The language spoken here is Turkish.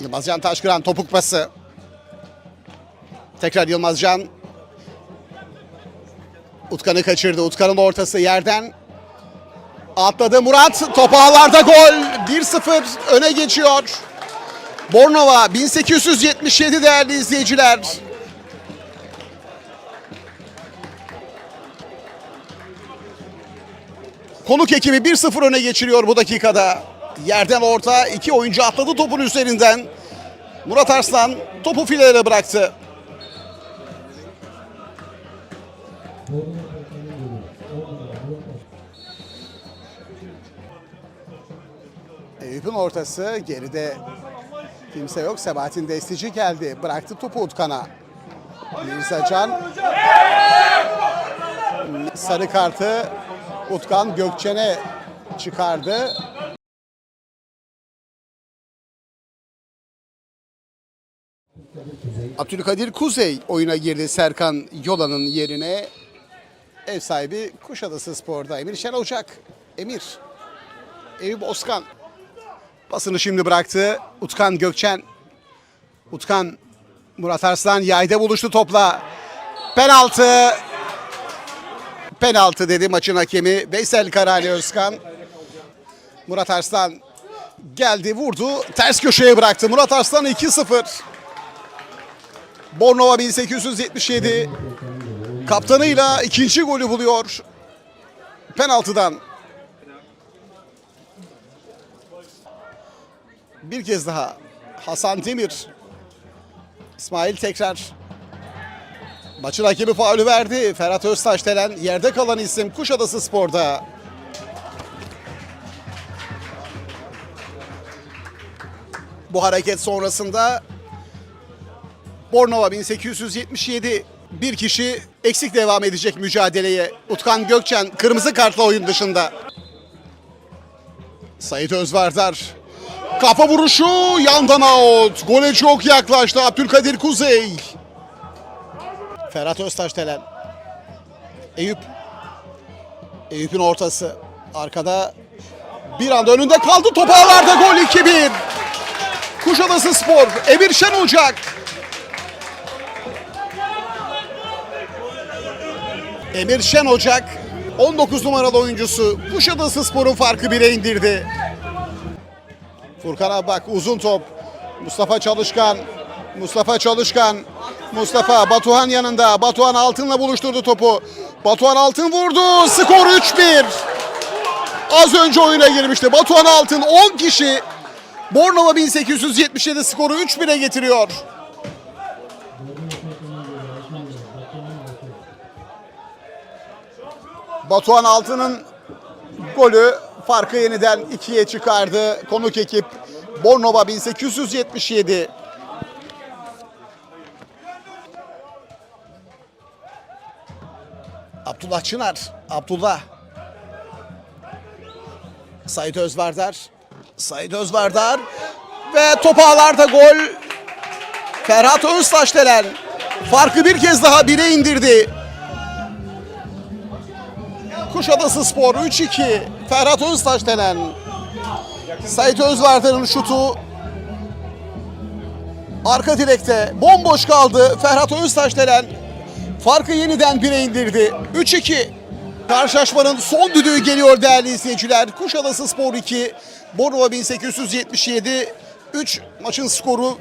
Yılmazcan Taşkıran topuk pası. Tekrar Yılmazcan. Utkan'ı kaçırdı. Utkan'ın ortası yerden. Atladı Murat. Top ağlarda gol. 1-0 öne geçiyor. Bornova 1877 değerli izleyiciler. Konuk ekibi 1-0 öne geçiriyor bu dakikada. Yerden orta iki oyuncu atladı topun üzerinden. Murat Arslan topu filelere bıraktı. Eyüp'ün ortası geride kimse yok. Sebahattin Destici geldi. Bıraktı topu Utkan'a. Mirzacan sarı kartı Utkan Gökçen'e çıkardı. Abdülkadir Kuzey oyuna girdi Serkan Yola'nın yerine. Ev sahibi Kuşadası Spor'da Emir Şen Ocak. Emir. Eyüp Oskan. Basını şimdi bıraktı. Utkan Gökçen. Utkan Murat Arslan yayda buluştu topla. Penaltı. Penaltı dedi maçın hakemi Veysel Karali Özkan. Murat Arslan geldi vurdu. Ters köşeye bıraktı. Murat Arslan 2-0. Bornova 1877 kaptanıyla ikinci golü buluyor. Penaltıdan. Bir kez daha Hasan Demir. İsmail tekrar maçın hakemi faulü verdi. Ferhat Öztaş denen yerde kalan isim Kuşadası Spor'da. Bu hareket sonrasında Bornova 1877 bir kişi eksik devam edecek mücadeleye. Utkan Gökçen kırmızı kartla oyun dışında. Sait Özvardar kafa vuruşu yandan out. Gole çok yaklaştı Abdülkadir Kuzey. Ferhat Öztaş Telen. Eyüp. Eyüp'ün ortası. Arkada bir anda önünde kaldı. Top ağlarda gol 2-1. Kuşadası Spor. Emir Şen Ocak. Emir Şen Ocak 19 numaralı oyuncusu Kuşadası Spor'un farkı 1'e indirdi. Furkan Abak uzun top. Mustafa Çalışkan. Mustafa Çalışkan. Mustafa Batuhan yanında. Batuhan Altın'la buluşturdu topu. Batuhan Altın vurdu. Skor 3-1. Az önce oyuna girmişti. Batuhan Altın 10 kişi Bornova 1877 skoru 3-1'e getiriyor. Batuhan Altın'ın golü farkı yeniden ikiye çıkardı. Konuk ekip Bornova 1877. Abdullah Çınar. Abdullah. Sait Özvardar. Sait Özvardar. Ve top ağlarda gol. Ferhat Öztaşdelen farkı bir kez daha bire indirdi. Kuşadası Spor 3-2. Ferhat Öztaşdelen. Sait Özvardar'ın şutu arka direkte bomboş kaldı. Ferhat Öztaşdelen farkı yeniden bire indirdi. 3-2. Karşılaşmanın son düdüğü geliyor değerli izleyiciler. Kuşadası Spor 2, Bornova 1877 3 maçın skoru